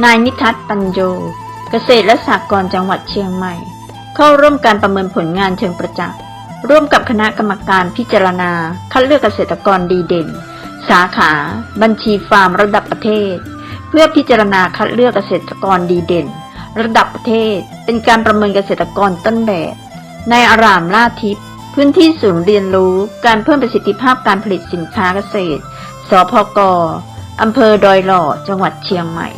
นายนิทัศน์ปัญโย เกษตรและสหกรณ์จังหวัดเชียงใหม่ เข้าร่วมการประเมินผลงานเชิงประจักษ์ ร่วมกับคณะกรรมการพิจารณา คัดเลือกเกษตรกรดีเด่น สาขา บัญชีฟาร์มระดับประเทศ เพื่อพิจารณาคัดเลือกเกษตรกรดีเด่น ระดับประเทศ เป็นการประเมินเกษตรกรต้นแบบในอารามล่าทิพย์พื้นที่ศูนย์เรียนรู้การเพิ่มประสิทธิภาพการผลิตสินค้าเกษตร สพกอำเภอดอยหล่อ จังหวัดเชียงใหม่